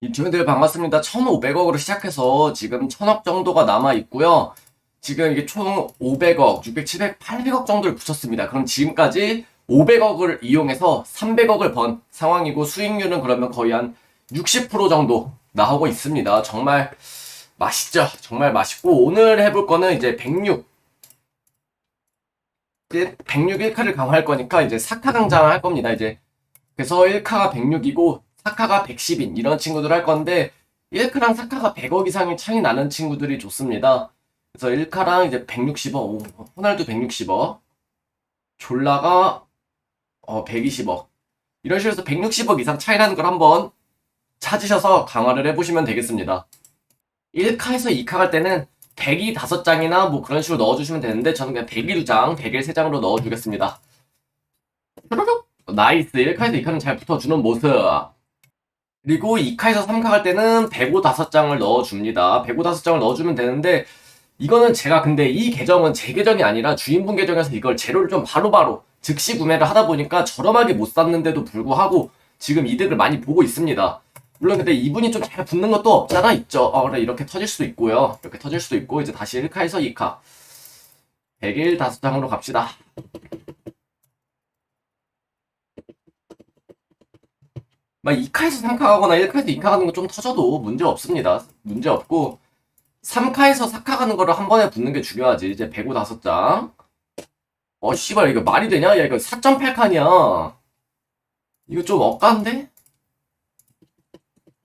유튜브들 반갑습니다. 1,500억으로 시작해서 지금 1,000억 정도가 남아 있고요. 지금 이게 총 500억, 600, 700, 800억 정도를 붙였습니다. 그럼 지금까지 500억을 이용해서 300억을 번 상황이고 수익률은 그러면 거의 한 60% 정도 나오고 있습니다. 정말 맛있죠? 정말 맛있고 오늘 해볼 거는 이제 106 이제 106 1카를 강화할 거니까 이제 사카 강장을 할 겁니다. 이제 그래서 1카가 106이고 사카가 110인 이런 친구들 할 건데 1카랑 사카가 100억 이상의 차이 나는 친구들이 좋습니다. 그래서 1카랑 이제 160억, 오, 호날두 160억, 졸라가 어, 120억. 이런 식으로 해서 160억 이상 차이 나는 걸 한번 찾으셔서 강화를 해보시면 되겠습니다. 1카에서 2카 갈 때는 100이 5장이나 뭐 그런 식으로 넣어주시면 되는데 저는 그냥 100이 2장, 100일 3장으로 넣어주겠습니다. 나이스. 1카에서 2카는 잘 붙어주는 모습. 그리고 2카에서 3카 갈 때는 105 5장을 넣어줍니다. 105 5장을 넣어주면 되는데 이거는 제가 근데 이 계정은 제 계정이 아니라 주인분 계정에서 이걸 재료를 좀 바로바로 즉시 구매를 하다 보니까 저렴하게 못 샀는데도 불구하고 지금 이득을 많이 보고 있습니다. 물론 근데 이분이 좀 잘 붙는 것도 없잖아 있죠. 어 그래 이렇게 터질 수도 있고요. 이렇게 터질 수도 있고 이제 다시 1카에서 2카 100일 5장으로 갑시다. 막 2카에서 3카 가거나 1카에서 2카 가는 거 좀 터져도 문제 없습니다. 문제 없고 3카에서 4카 가는 거를 한 번에 붙는 게 중요하지. 이제 105 5장. 어, 씨발, 이거 말이 되냐? 야, 이거 4.8칸이야. 이거 좀 억간데?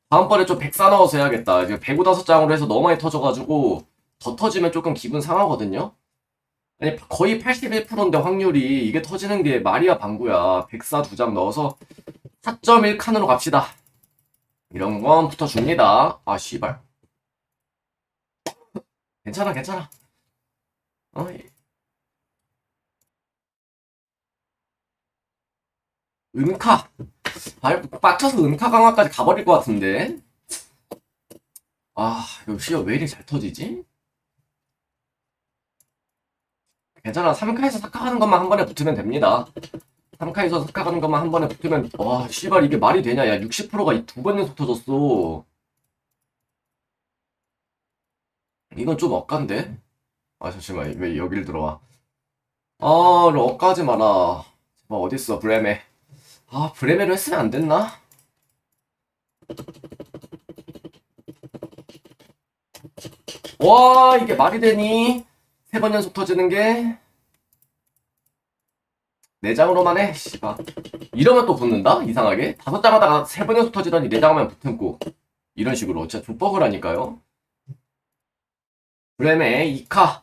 다음번에 좀 104 넣어서 해야겠다. 이제 105 5장으로 해서 너무 많이 터져가지고, 더 터지면 조금 기분 상하거든요? 아니, 거의 81%인데 확률이 이게 터지는 게 말이야 방구야. 104 두 장 넣어서 4.1 칸으로 갑시다. 이런 건 붙어줍니다. 아, 씨발. 괜찮아, 괜찮아. 어, 이- 은카. 아, 빡쳐서 은카 강화까지 가버릴 것 같은데. 아, 시어 왜 이리 잘 터지지? 괜찮아. 3카에서 4카 하는 것만 한 번에 붙으면 됩니다. 3카에서 4카 가는 것만 한 번에 붙으면, 와, 씨발, 이게 말이 되냐. 야, 60%가 두 번 연속 터졌어. 이건 좀 억간데? 아, 잠시만. 왜 여기를 들어와? 아, 억까지 마라. 제발, 어딨어, 브레메. 아, 브레메로 했으면 안 됐나? 와, 이게 말이 되니? 세 번 연속 터지는 게? 네 장으로만 해, 씨발. 이러면 또 붙는다? 이상하게? 다섯 장 하다가 세 번 연속 터지더니 네장 하면 붙음고. 이런 식으로. 진짜 족버그라니까요. 브레메 2카.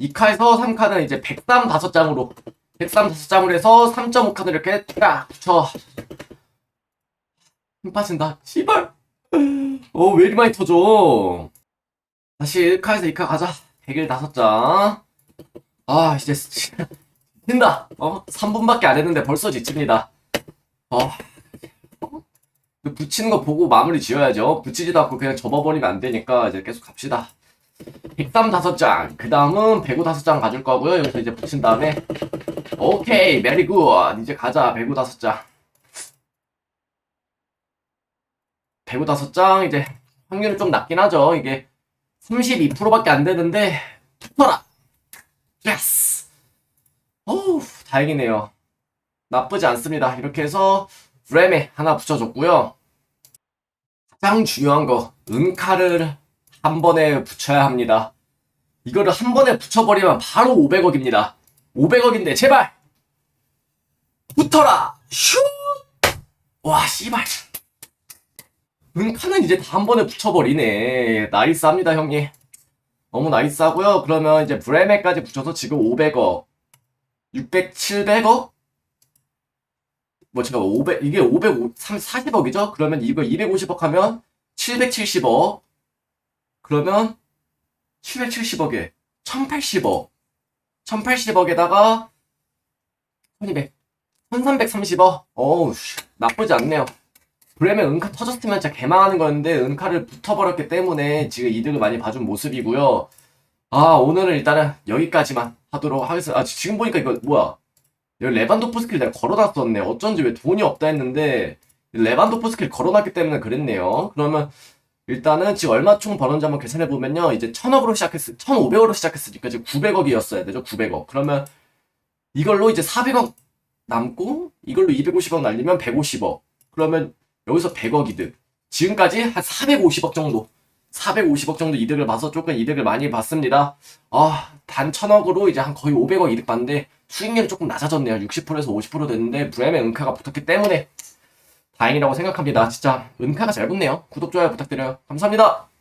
2카에서 3카는 이제 103 5장으로 103 5장으로 해서 3.5칸을 이렇게 딱 붙여. 힘 빠진다. 씨발. 어, 왜 이리 많이 터져? 다시 1카에서 2카 가자. 100일 5장. 아, 이제 지친다. 어? 3분밖에 안 했는데 벌써 지칩니다. 어. 붙이는 거 보고 마무리 지어야죠. 붙이지도 않고 그냥 접어버리면 안 되니까 이제 계속 갑시다. 103 5장. 그 다음은 105 5장 가줄 거고요. 여기서 이제 붙인 다음에. 오케이, 메리 굿. 이제 가자. 105 5장. 105 5장. 이제 확률은 좀 낮긴 하죠. 이게 32%밖에 안 되는데. 붙어라. 예스. 어우, 다행이네요. 나쁘지 않습니다. 이렇게 해서 프레임에 하나 붙여줬고요. 가장 중요한 거, 은카를 한 번에 붙여야 합니다. 이거를 한 번에 붙여버리면 바로 500억입니다. 500억인데 제발 붙어라. 슛. 와 씨발. 은카는 이제 다 한 번에 붙여버리네. 나이스합니다 형님. 너무 나이스하고요. 그러면 이제 브레메까지 붙여서 지금 500억, 600, 700억? 뭐 제가 500 이게 500 40억이죠? 그러면 이거 250억 하면 770억. 그러면 770억에 1080억. 1080억에다가 1200 1330억. 어우, 씨, 나쁘지 않네요. 브레멘 은카 터졌으면 진짜 개망하는 거였는데 은카를 붙어버렸기 때문에 지금 이득을 많이 봐준 모습이고요. 아 오늘은 일단은 여기까지만 하도록 하겠습니다. 아 지금 보니까 이거 뭐야? 여기 레반도프스키를 내가 걸어놨었네. 어쩐지 왜 돈이 없다 했는데 레반도프스키를 걸어놨기 때문에 그랬네요. 그러면 일단은 지금 얼마 총 벌었는지 한번 계산해 보면요. 이제 1000억으로 시작했, 1500으로 시작했으니까 이제 900억이었어야 되죠. 900억. 그러면 이걸로 이제 400억 남고 이걸로 250억 날리면 150억. 그러면 여기서 100억 이득. 지금까지 한 450억 정도. 450억 정도 이득을 봐서 조금 이득을 많이 봤습니다. 아, 단 1000억으로 이제 한 거의 500억 이득 봤는데 수익률이 조금 낮아졌네요. 60%에서 50% 됐는데 브레멘 은카가 붙었기 때문에 다행이라고 생각합니다. 진짜 은카가 잘 붙네요. 구독, 좋아요 부탁드려요. 감사합니다.